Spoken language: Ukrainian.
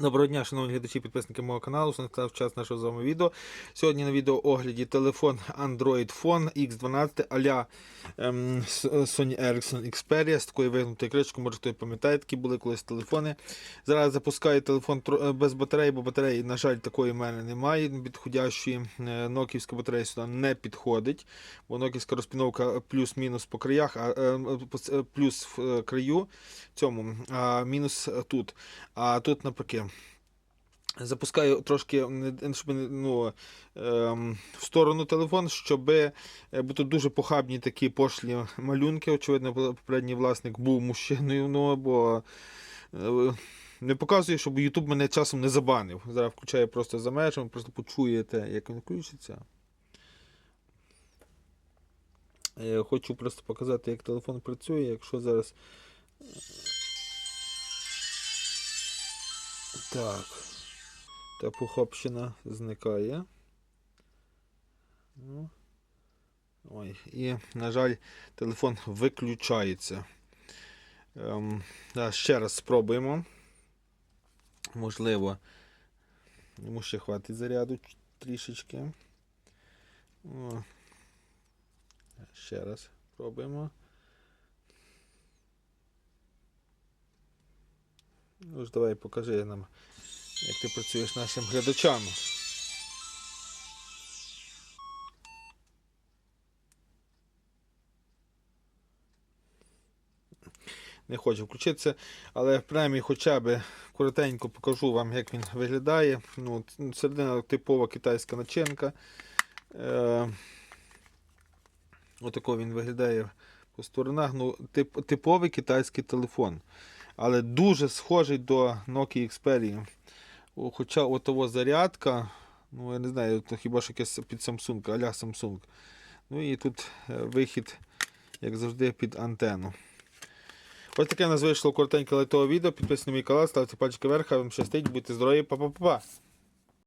Доброго дня, шановні глядачі, підписники мого каналу. Настав час нашого з вами відео. Сьогодні на відеоогляді телефон Android Phone X12 а-ля ем, Sony Ericsson Xperia з такою вигнутою кришкою. Може хто пам'ятає, такі були колись телефони. Зараз запускаю телефон е, без батареї, бо батареї, на жаль, такої в мене немає. Підходящої е, ноківська батарея сюди не підходить, бо ноківська розпіновка плюс-мінус по краях, а е, е, плюс в е, краю цьому, а мінус тут. А тут навпаки. Запускаю трошки щоб, ну, ем, в сторону телефон, щоб бо тут дуже похабні такі пошлі малюнки. Очевидно, попередній власник був мужчиною, ну бо е, не показую, щоб YouTube мене часом не забанив. Зараз включаю просто за межами, просто почуєте, як він включиться. Е, Хочу просто показати, як телефон працює. Якщо зараз. Так. Та похопщина зникає. Ну. Ой, і, на жаль, телефон виключається. Ем, да, ще раз спробуємо. Можливо, йому ще хватить заряду трішечки. О. Ще раз пробуємо. Ну ж давай покажи нам, як ти працюєш нашим глядачам. Не хочу включитися, але принаймні хоча б коротенько покажу вам, як він виглядає. Ну, середина типова китайська начинка. Е, отако він виглядає по сторонах. Ну, тип, типовий китайський телефон. Але дуже схожий до Nokia Xperia. Хоча отого зарядка, ну я не знаю, то хіба що якесь під Samsung, аля Samsung. Ну і тут е, вихід, як завжди, під антенну. Ось таке у нас вийшло коротеньке лайтове відео. Підписуйтесь на мій канал, ставте пальчики вверх, а вам щастить, будьте здорові, па-па-па-па.